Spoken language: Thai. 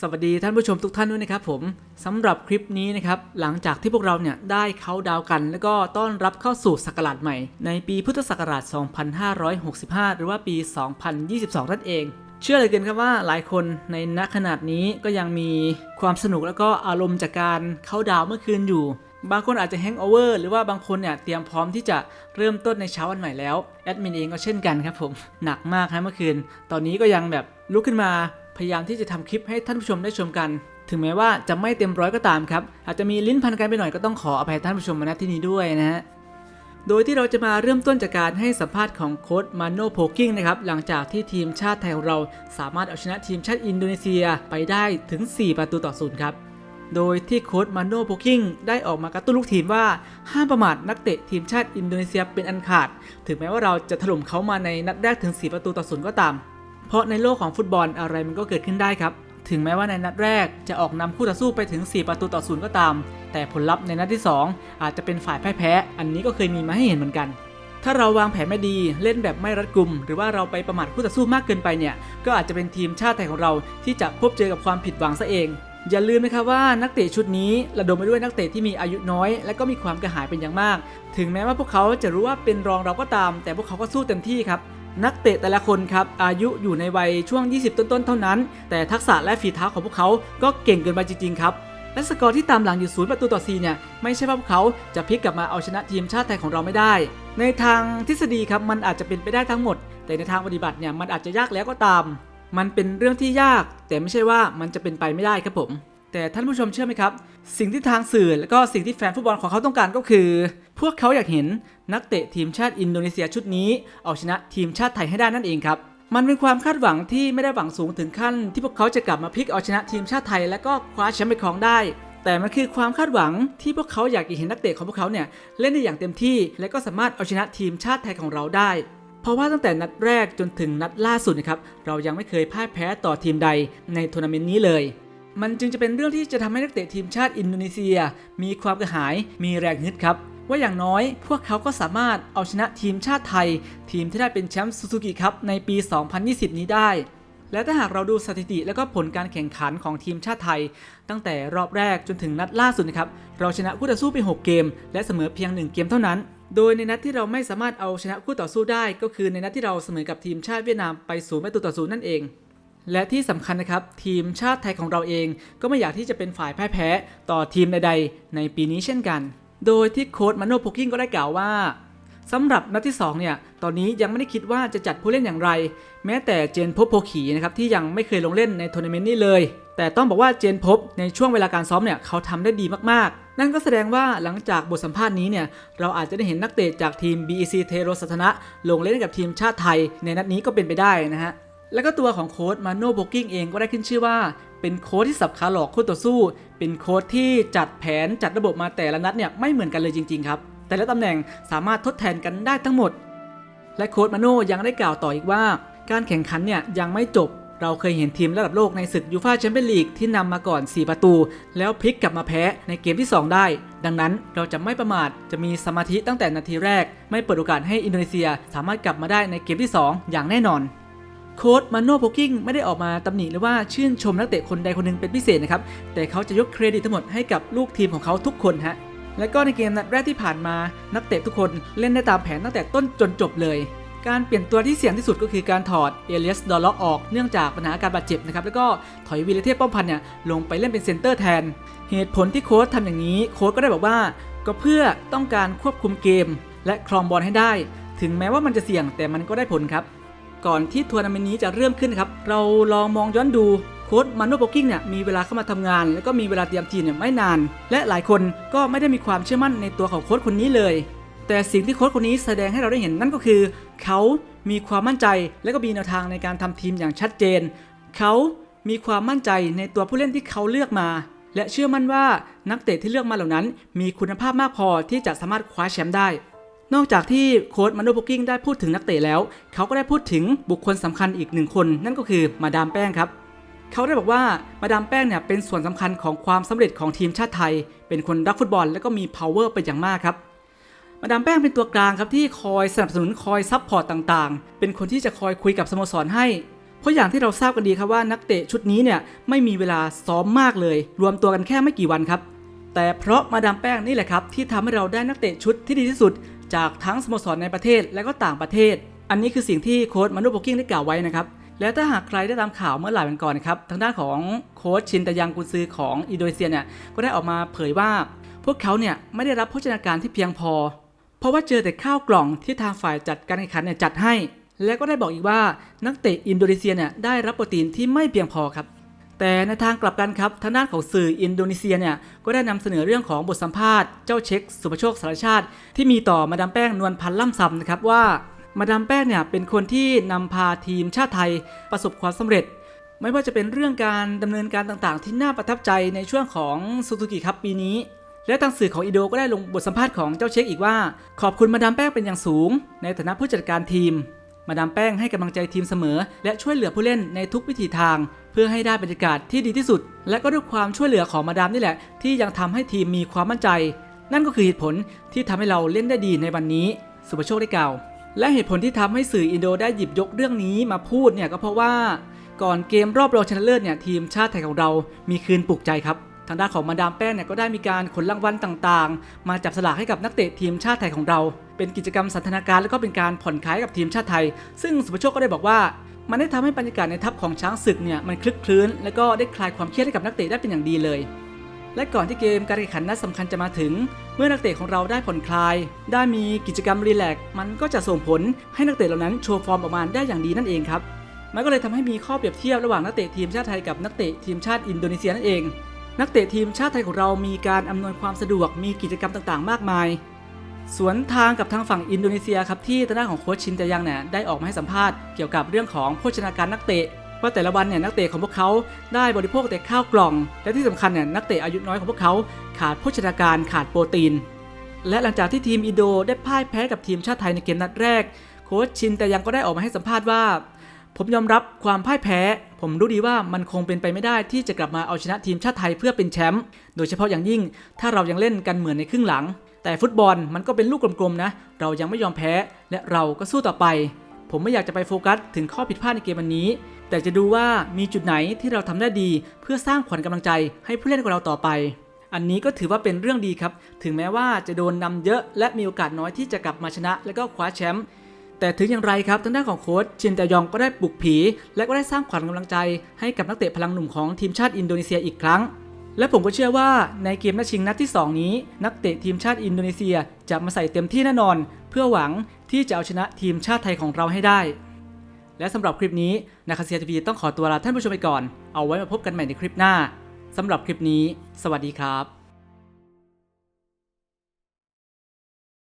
สวัสดีท่านผู้ชมทุกท่านด้วยนะครับผมสำหรับคลิปนี้นะครับหลังจากที่พวกเราเนี่ยได้เขาดาวกัน แล้วก็ต้อนรับเข้าสู่ศักราชใหม่ ในปีพุทธศักราช 2565 หรือว่าปี 2022 นั่นเอง เชื่อเลยเกินครับว่าหลายคนในณขนาดนี้ก็ยังมีความสนุกแล้วก็อารมณ์จากการเข้าดาวเมื่อคืนอยู่ บางคนอาจจะแฮง g อ v เวอร์หรือว่าบางคนเนี่ยเตรียมพร้อมที่จะเริ่มต้นในเช้าวันใหม่แล้วแอดมินเองก็เช่นกันครับผมหนักมากครับเมื่อคืน ตอนนี้ก็ยังแบบลุกขึ้นมา พยายามที่จะทำคลิปให้ท่านผู้ชมได้ชมกัน ถึงแม้ว่าจะไม่เต็มร้อยก็ตามครับ อาจจะมีลิ้นพันกันไปหน่อยก็ต้องขออภัยท่านผู้ชมมาณที่นี้ด้วยนะฮะโดยที่เราจะมาเริ่มต้นจากการให้สัมภาษณ์ของโค้ชมาโนโพกิ้งนะครับหลังจากที่ทีมชาติไทยของเราสามารถเอาชนะทีมชาติอินโดนีเซียไปได้ถึง 4 ประตูต่อศูนย์ครับโดยที่โค้ชมาโนโพกิ้งได้ออกมากระตุ้นลูกทีมว่าห้ามประมาทนักเตะทีมชาติอินโดนีเซียเป็นอันขาด ถึงแม้ว่าเราจะถล่มเขามาในนัดแรกถึง 4 ประตูต่อศูนย์ก็ตาม เพราะในโลกของฟุตบอลอะไรมันก็เกิดขึ้นได้ครับ ถึงแม้ว่าในนัดแรกจะออกนำคู่ต่อสู้ไปถึง 4 ประตูต่อศูนย์ก็ตาม แต่ผลลัพธ์ในนัดที่ 2 อาจจะเป็นฝ่ายพ่ายแพ้ อันนี้ก็เคยมีมาให้เห็นเหมือนกัน ถ้าเราวางแผนไม่ดีเล่นแบบไม่รัดกุม หรือว่าเราไปประมาทคู่ต่อสู้มากเกินไปเนี่ยก็อาจจะเป็นทีมชาติไทยของเรา ที่จะพบเจอกับความผิดหวังซะเองอย่าลืมนะครับว่านักเตะชุดนี้ระดมไปด้วยนักเตะที่มีอายุน้อย และก็มีความกระหายเป็นอย่างมาก ถึงแม้ว่าพวกเขาจะรู้ว่าเป็นรองเราก็ตาม แต่พวกเขาก็สู้เต็มที่ครับ นักเตะแต่ละคนครับอายุอยู่ในวัยช่วง 20 ต้นๆ เท่านั้น แต่ทักษะและฝีเท้าของพวกเขาก็เก่งเกินไปจริงๆ ครับ และสกอร์ที่ตามหลังอยู่ศูนย์ประตูต่อ4เนี่ยไม่ใช่ว่าพวกเขาจะพลิกกลับมาเอาชนะทีมชาติไทยของเราไม่ได้ ในทางทฤษฎีครับมันอาจจะเป็นไปได้ทั้งหมด แต่ในทางปฏิบัติเนี่ยมันอาจจะยากแล้วก็ตาม มันเป็นเรื่องที่ยาก แต่ไม่ใช่ว่ามันจะเป็นไปไม่ได้ครับผม แต่ท่านผู้ชมเชื่อไหมครับ สิ่งที่ทางสื่อและก็สิ่งที่แฟนฟุตบอลของเขาต้องการก็คือ พวกเขาอยากเห็นนักเตะทีมชาติอินโดนีเซียชุดนี้ เอาชนะทีมชาติไทยให้ได้นั่นเองครับมันเป็นความคาดหวังที่ไม่ได้หวังสูงถึงขั้น ที่พวกเขาจะกลับมาพลิกเอาชนะทีมชาติไทย และก็คว้าแชมป์ไปครองได้ แต่มันคือความคาดหวังที่พวกเขาอยากเห็นนักเตะของพวกเขาเนี่ยเล่นได้อย่างเต็มที่ และก็สามารถเอาชนะทีมชาติไทยของเราได้ เพราะว่าตั้งแต่นัดแรกจนถึงนัดล่าสุดนะครับเรายังไม่เคยพ่ายแพ้ต่อทีมใดในทัวร์นาเมนต์นี้เลย มันจึงจะเป็นเรื่องที่จะทำให้นักเตะทีมชาติอินโดนีเซีย มีความกระหาย มีแรงฮึดครับ ว่าอย่างน้อย พวกเขาก็สามารถเอาชนะทีมชาติไทย ทีมที่ได้เป็นแชมป์ซูซูกิครับในปี 2020 นี้ได้ และถ้าหากเราดูสถิติและก็ผลการแข่งขันของทีมชาติไทย ตั้งแต่รอบแรกจนถึงนัดล่าสุดนะครับ เราชนะคู่ต่อสู้ไป 6 เกม และเสมอเพียง 1 เกมเท่านั้นโดยในนัดที่เราไม่สามารถเอาชนะคู่ต่อสู้ได้ ก็คือในนัดที่เราเสมอกับทีมชาติเวียดนามไปศูนย์ประตูต่อศูนย์นั่นเอง และที่สำคัญนะครับ ทีมชาติไทยของเราเองก็ไม่อยากที่จะเป็นฝ่ายแพ่ายแพ้ต่อทีมใดๆ ในปีนี้เช่นกัน โดยที่โค้ชมาโนโพกิ้งก็ได้กล่าวว่าสำหรับนัดที่ 2 เนี่ย ตอนนี้ยังไม่ได้คิดว่าจะจัดผู้เล่นอย่างไร แม้แต่เจนพบโพขีนะครับที่ยังไม่เคยลงเล่นในทัวร์นาเมนต์นี้เลย แต่ต้องบอกว่าเจนพบในช่วงเวลาการซ้อมเนี่ยเขาทำได้ดีมากๆ นั่นก็แสดงว่าหลังจากบทสัมภาษณ์นี้เนี่ยเราอาจจะได้เห็นนักเตะจากทีม BEC เทโรสัทนะลงเล่นกับทีมชาติไทยในนัดนี้ก็เป็นไปได้นะฮะ แล้วก็ตัวของโค้ดมาโนโบกิ้งเองก็ได้ขึ้นชื่อว่า เป็นโค้ดที่สับขาหลอกคู่ต่อสู้ เป็นโค้ดที่จัดแผนจัดระบบมาแต่ละนัดเนี่ยไม่เหมือนกันเลยจริงๆครับ แต่ละตำแหน่งสามารถทดแทนกันได้ทั้งหมด และโค้ดมาโนยังได้กล่าวต่ออีกว่า การแข่งขันเนี่ยยังไม่จบ เราเคยเห็นทีมระดับโลกในศึกยูฟ่าแชมเปี้ยนลีกที่นำมาก่อน 4 ประตู แล้วพลิกกลับมาแพ้ในเกมที่ 2 ได้ ดังนั้นเราจะไม่ประมาทจะมีสมาธิตั้งแต่นาทีแรก ไม่เปิดโอกาสให้อินโดนีเซีย สามารถกลับมาได้ในเกมที่ 2 อย่างแน่นอน โค้ดมาโนโพกิ้งไม่ได้ออกมาตำหนิหรือว่าชื่นชมนักเตะคนใดคนหนึ่งเป็นพิเศษนะครับ แต่เขาจะยกเครดิตทั้งหมดให้กับลูกทีมของเขาทุกคนฮะและก็ในเกมนัดแรกที่ผ่านมานักเตะทุกคนเล่นได้ตามแผนตั้งแต่ต้นจนจบเลย การเปลี่ยนตัวที่เสี่ยงที่สุดก็คือการถอดเอเลียสดอลล็อกออกเนื่องจากปัญหาการบาดเจ็บนะครับแล้วก็ถอยวีรเทพป้อมพันเนี่ยลงไปเล่นเป็นเซนเตอร์แทน เหตุผลที่โค้ชทำอย่างนี้โค้ชก็ได้บอกว่า ก็เพื่อต้องการควบคุมเกม และครองบอลให้ได้ ถึงแม้ว่ามันจะเสี่ยงแต่มันก็ได้ผลครับ ก่อนที่ทัวร์นาเมนต์นี้จะเริ่มขึ้นครับ เราลองมองย้อนดูโค้ชมาโนโปกิ้งเนี่ยมีเวลาเข้ามาทำงาน แล้วก็มีเวลาเตรียมทีมเนี่ยไม่นาน และหลายคนก็ไม่ได้มีความเชื่อมั่นในตัวของโค้ชคนนี้เลย แต่สิ่งที่โค้ชคนนี้แสดงให้เราได้เห็นนั่นก็คือ เขามีความมั่นใจและก็มีแนวทางในการทำทีมอย่างชัดเจน เขามีความมั่นใจในตัวผู้เล่นที่เขาเลือกมา และเชื่อมั่นว่านักเตะที่เลือกมาเหล่านั้น มีคุณภาพมากพอที่จะสามารถคว้าแชมป์ได้ นอกจากที่โค้ชมาโนโบกิ้งได้พูดถึงนักเตะแล้ว เขาก็ได้พูดถึงบุคคลสำคัญอีกหนึ่งคน นั่นก็คือมาดามแป้งครับ เขาได้บอกว่ามาดามแป้งเนี่ยเป็นส่วนสำคัญของความสำเร็จของทีมชาติไทย เป็นคนรักฟุตบอล และก็มี power เป็นอย่างมากครับมาดามแป้งเป็นตัวกลางครับที่คอยสนับสนุนคอยซัพพอร์ตต่างๆ เป็นคนที่จะคอยคุยกับสโมสรให้ เพราะอย่างที่เราทราบกันดีครับว่านักเตะชุดนี้เนี่ยไม่มีเวลาซ้อมมากเลย รวมตัวกันแค่ไม่กี่วันครับ แต่เพราะมาดามแป้งนี่แหละครับที่ทำให้เราได้นักเตะชุดที่ดีที่สุด จากทั้งสโมสรในประเทศและก็ต่างประเทศ อันนี้คือสิ่งที่โค้ชมานุโปกิ้งได้กล่าวไว้นะครับและถ้าหากใครได้ตามข่าวเมื่อหลายวันก่อนนะครับทางด้านของโค้ชชินตะยังกุนซือของอินโดนีเซียเนี่ยก็ได้ออกมาเผยว่า พวกเขาเนี่ยไม่ได้รับโภชนาการที่เพียงพอ เพราะว่าเจอแต่ข้าวกล่องที่ทางฝ่ายจัดการแข่งขันเนี่ยจัดให้ และก็ได้บอกอีกว่านักเตะอินโดนีเซียเนี่ยได้รับโปรตีนที่ไม่เพียงพอครับ แต่ในทางกลับกันครับทางด้านของสื่ออินโดนีเซียเนี่ยก็ได้นำเสนอเรื่องของบทสัมภาษณ์เจ้าเช็คสุภโชคสารชาติ ที่มีต่อมาดามแป้งนวลพันธ์ล่ำซำนะครับว่ามาดามแป้งเนี่ยเป็นคนที่นำพาทีมชาติไทยประสบความสำเร็จ ไม่ว่าจะเป็นเรื่องการดำเนินการต่างๆ ที่น่าประทับใจในช่วงของซูซูกิครับปีนี้ และทางสื่อของอิโดก็ได้ลงบทสัมภาษณ์ของเจ้าเช็คอีกว่า ขอบคุณมาดามแป้งเป็นอย่างสูง ในฐานะผู้จัดการทีม มาดามแป้งให้กำลังใจทีมเสมอ และช่วยเหลือผู้เล่นในทุกวิถีทาง เพื่อให้ได้บรรยากาศที่ดีที่สุด และก็ด้วยความช่วยเหลือของมาดามนี่แหละ ที่ยังทำให้ทีมมีความมั่นใจ นั่นก็คือเหตุผลที่ทำให้เราเล่นได้ดีในวันนี้ สุภโชคได้กล่าว และเหตุผลที่ทำให้สื่ออินโดได้หยิบยกเรื่องนี้มาพูดเนี่ยก็เพราะว่า ก่อนเกมรอบรองชนะเลิศเนี่ยทีมชาติไทยของเรามีคืนปลุกใจครับทางด้านของมาดามแป้งเนี่ยก็ได้มีการขนรางวัลต่างๆ มาจับสลากให้กับนักเตะทีมชาติไทยของเรา เป็นกิจกรรมสันทนาการแล้วก็เป็นการผ่อนคลายกับทีมชาติไทย ซึ่งสุภโชคก็ได้บอกว่า มันได้ทำให้บรรยากาศในทัพของช้างศึกเนี่ยมันคลึกคลื้น และก็ได้คลายความเครียดให้กับนักเตะได้เป็นอย่างดีเลย และก่อนที่เกมการแข่งขันนัดสำคัญจะมาถึง เมื่อนักเตะของเราได้ผ่อนคลาย ได้มีกิจกรรมรีแลกมันก็จะส่งผลให้นักเตะเหล่านั้นโชว์ฟอร์มออกมาได้อย่างดีนั่นเองครับมันก็เลยทำให้มีข้อเปรียบเทียบระหว่างนักเตะทีมชาติไทยกับนักเตะทีมชาติอินโดนีเซียนั่นเอง นักเตะทีมชาติไทยของเรามีการอำนวยความสะดวกมีกิจกรรมต่างๆ มากมาย สวนทางกับทางฝั่งอินโดนีเซียครับที่ทางด้านของโค้ชชินแต่ยังเนี่ยได้ออกมาให้สัมภาษณ์เกี่ยวกับเรื่องของโภชนาการนักเตะว่าแต่ละวันเนี่ยนักเตะของพวกเขาได้บริโภคแต่ข้าวกล่อง และที่สำคัญเนี่ยนักเตะอายุน้อยของพวกเขาขาดโภชนาการขาดโปรตีน และหลังจากที่ทีมอินโดได้พ่ายแพ้กับทีมชาติไทยในเกมนัดแรก โค้ชชินแต่ยังก็ได้ออกมาให้สัมภาษณ์ว่า ผมยอมรับความพ่ายแพ้ ผมรู้ดีว่ามันคงเป็นไปไม่ได้ที่จะกลับมาเอาชนะทีมชาติไทยเพื่อเป็นแชมป์โดยเฉพาะอย่างยิ่ง ถ้าเรายังเล่นกันเหมือนในครึ่งหลัง แต่ฟุตบอลมันก็เป็นลูกกลมๆนะ เรายังไม่ยอมแพ้ และเราก็สู้ต่อไป ผมไม่อยากจะไปโฟกัสถึงข้อผิดพลาดในเกมวันนี้ แต่จะดูว่ามีจุดไหนที่เราทำได้ดี เพื่อสร้างขวัญกำลังใจให้ผู้เล่นของเราต่อไป อันนี้ก็ถือว่าเป็นเรื่องดีครับ ถึงแม้ว่าจะโดนนำเยอะ และมีโอกาสน้อยที่จะกลับมาชนะ และก็คว้าแชมป์แต่ถึงอย่างไรครับทางด้านของโค้ชชินแตยองก็ได้ปลุกผี และก็ได้สร้างขวัญกำลังใจให้กับนักเตะพลังหนุ่มของทีมชาติอินโดนีเซียอีกครั้ง และผมก็เชื่อว่าในเกมนัดชิงนัดที่ 2 นี้ นักเตะทีมชาติอินโดนีเซียจะมาใส่เต็มที่แน่นอน เพื่อหวังที่จะเอาชนะทีมชาติไทยของเราให้ได้ และสำหรับคลิปนี้นาคาเซียทีวีต้องขอตัวลาท่านผู้ชมไปก่อน เอาไว้มาพบกันใหม่ในคลิปหน้าสำหรับคลิปนี้ สวัสดีครับ